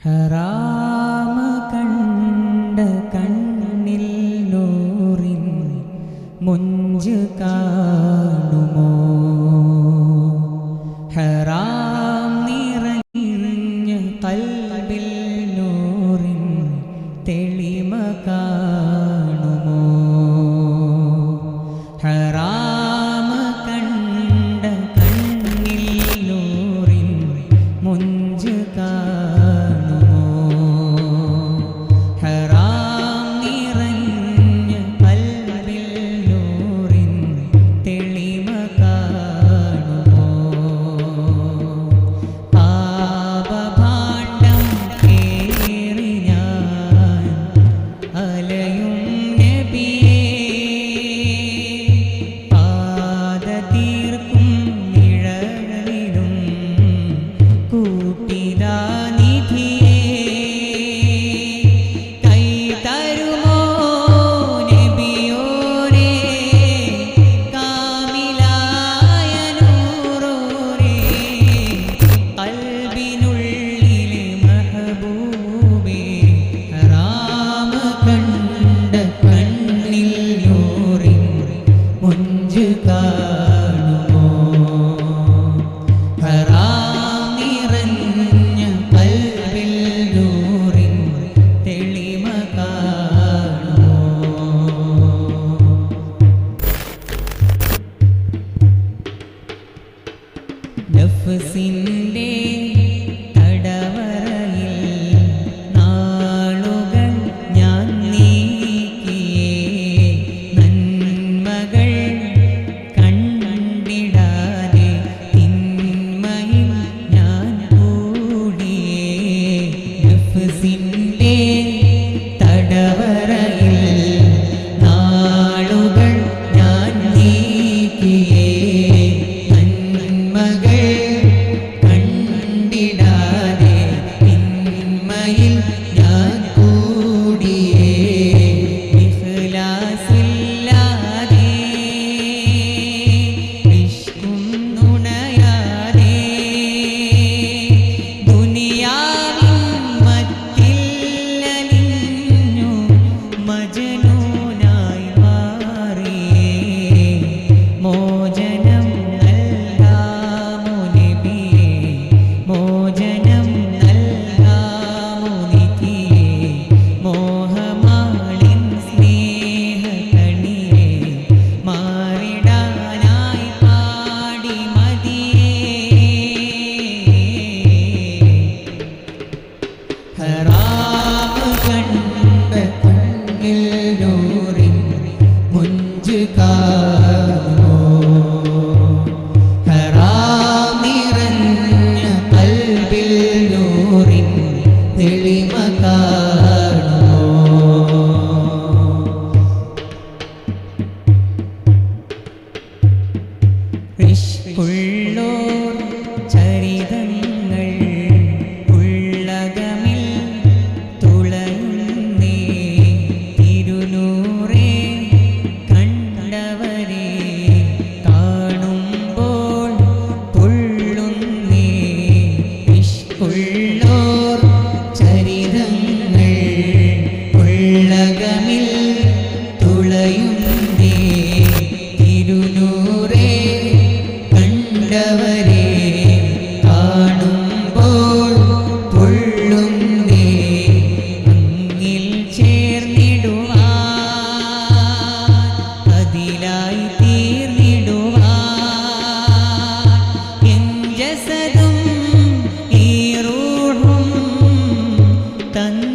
ഹറാമ കണ്ട കണ്ണിൽ നൂറിൻ മുഞ്ച് കാ നിന്റെ തടവറയിൽ ഞാൻ നീക്കിയേ. നന്മകൾ കണ്ടിട da 딴